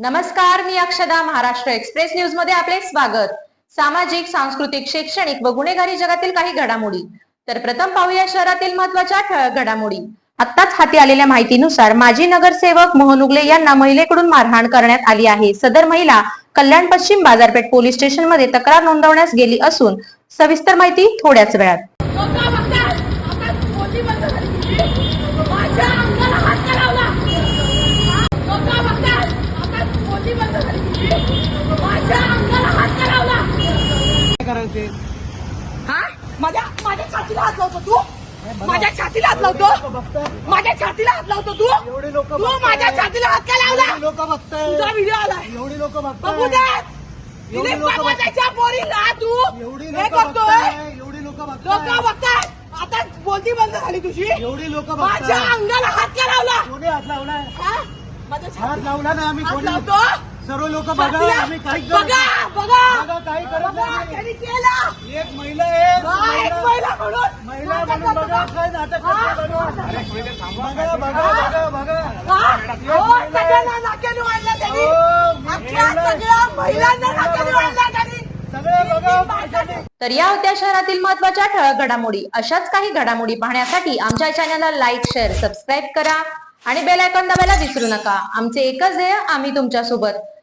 नमस्कार मी अक्षदा महाराष्ट्र एक्सप्रेस न्यूजमध्ये आपले स्वागत. सामाजिक सांस्कृतिक शैक्षणिक व गुन्हेगारी जगातील काही घडामोडी. तर प्रथम पाहूया शहरातील महत्त्वाच्या ठळक घडामोडी. आत्ताच हाती आलेल्या माहितीनुसार माजी नगरसेवक मोहन उगले यांना महिलेकडून मारहाण करण्यात आली आहे. सदर महिला कल्याण पश्चिम बाजारपेठ पोलीस स्टेशनमध्ये तक्रार नोंदवण्यास गेली असून सविस्तर माहिती थोड्याच वेळात लोका बघतात आता मोठी बंद झाली माझ्या अंगाला हात का लावला लोका बघतात आता मोठी बंद झाली माझ्या अंगाला हात का लावला काय करायचे हा? माझ्या माझ्या छातीला हात लावतो तू? माझ्या छातीला हात लावतो? माझ्या छातीला हात लावतो तू? एवढे लोक तू माझ्या छातीला हात का लावला? लोक बघताय. तुझा व्हिडिओ आलाय. एवढी लोक बघू बघताय दे. एवढी दिलीप लोकं बाबा त्याच्या पोरीला तू? एवढी हे करतोय बघताय. एवढी लोक लोक बघताय. आता बोलती बंद झाली तुझी. एवढी लोक माझ्या अंगाला हात का लावला? कोणी हात लावलाय? हा? माझ्या हात छाती- लावला ना आम्ही लावतो. सर्व लोक बघा आम्ही काही करत बघा नाही. बघा. बघा, काही करत बघा, नाही. त्यांनी केलं. एक महिला आहे हा, एक महिला- म्हणून. महिला म्हणून बघा? काय नाटक? करते बघा. बघा बघा बघा बघा. हा? हो, महिला आहे. सगळ्यांना नाक्याने वाढलं त्यांनी. हो, अख्ख्या महिला- सगळ्या महिलांना नाक्याने वाढलं त्यांनी. सगळे बघा. पैशाने तर या होत्या शहरातील महत्त्वाच्या ठळक घडामोडी. अशाच काही घडामोडी पाहण्यासाठी आमच्या चॅनलला लाईक शेअर सबस्क्राईब करा. आणि बेल आयकॉन दाबायला विसरू नका. आमचे एकच ध्येय आम्ही तुमच्यासोबत